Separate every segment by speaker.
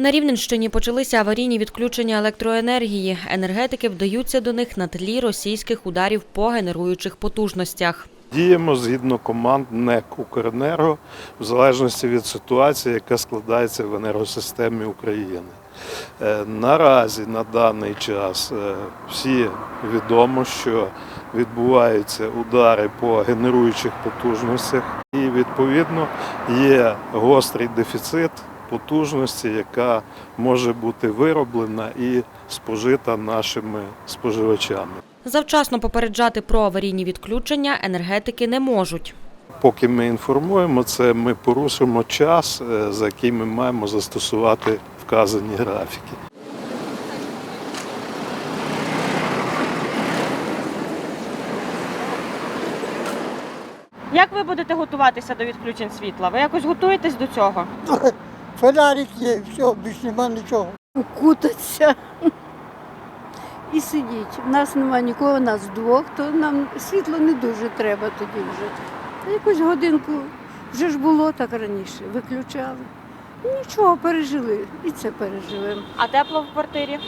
Speaker 1: На Рівненщині почалися аварійні відключення електроенергії. Енергетики вдаються до них на тлі російських ударів по генеруючих потужностях.
Speaker 2: Діємо згідно команд НЕК «Укренерго» в залежності від ситуації, яка складається в енергосистемі України. Е, Наразі на даний час е, всі відомо, що відбуваються удари по генеруючих потужностях, і відповідно є гострий дефіцит потужності, яка може бути вироблена і спожита нашими споживачами.
Speaker 1: Завчасно попереджати про аварійні відключення енергетики не можуть.
Speaker 2: Поки ми інформуємо це, ми порушимо час, е, за який ми маємо застосувати вказані графіки.
Speaker 1: Як ви будете готуватися до відключень світла? Ви якось готуєтесь до цього?
Speaker 3: Фонарик є, все, більш нема нічого.
Speaker 4: укутатися і сидіть. У нас немає нікого, нас двох, то нам світло не дуже треба тоді вже. Якусь годинку вже ж було так раніше, виключали. Нічого, пережили і це переживемо.
Speaker 1: А тепло в квартирі?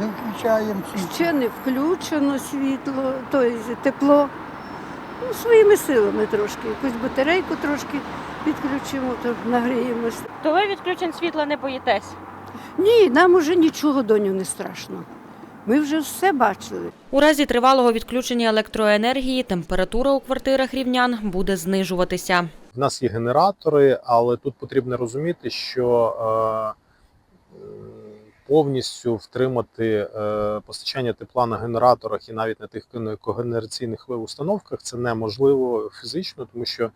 Speaker 3: Ми включаємо світло.
Speaker 4: Ще не включено світло, тобто тепло. Ну, своїми силами трошки. Якусь батарейку трошки підключимо, то нагріємося.
Speaker 1: То ви відключень світла не боїтесь?
Speaker 4: Ні, нам уже нічого доню не страшно. Ми вже все бачили.
Speaker 1: У разі тривалого відключення електроенергії температура у квартирах рівнян буде знижуватися.
Speaker 5: В нас є генератори, але тут потрібно розуміти, що е, повністю втримати е, постачання тепла на генераторах і навіть на тих когенераційних установках це неможливо фізично, тому що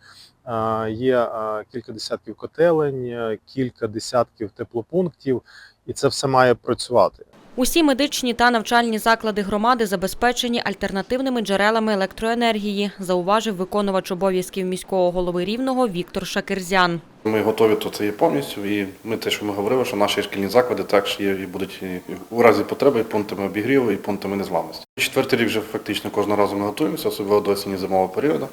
Speaker 5: е, є е, кілька десятків котелень, кілька десятків теплопунктів, і це все має працювати.
Speaker 1: Усі медичні та навчальні заклади громади забезпечені альтернативними джерелами електроенергії, зауважив виконувач обов'язків міського голови Рівного Віктор Шакерзян.
Speaker 6: Ми готові до є повністю, і ми те, що ми говорили, що наші шкільні заклади також є і будуть у разі потреби пунктами обігріву, і пунктами незламності. Четвертий рік вже фактично кожного разу ми готуємося, особливо до осінні зимового періоду,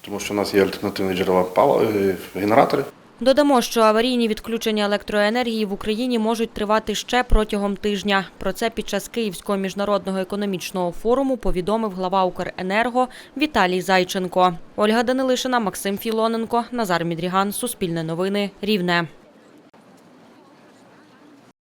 Speaker 6: тому що у нас є альтернативні джерела палива, е, генератори.
Speaker 1: Додамо, що аварійні відключення електроенергії в Україні можуть тривати ще протягом тижня. Про це під час Київського міжнародного економічного форуму повідомив глава Укренерго Віталій Зайченко. Ольга Данилишина, Максим Філоненко, Назар Мідріган, Суспільне новини, Рівне.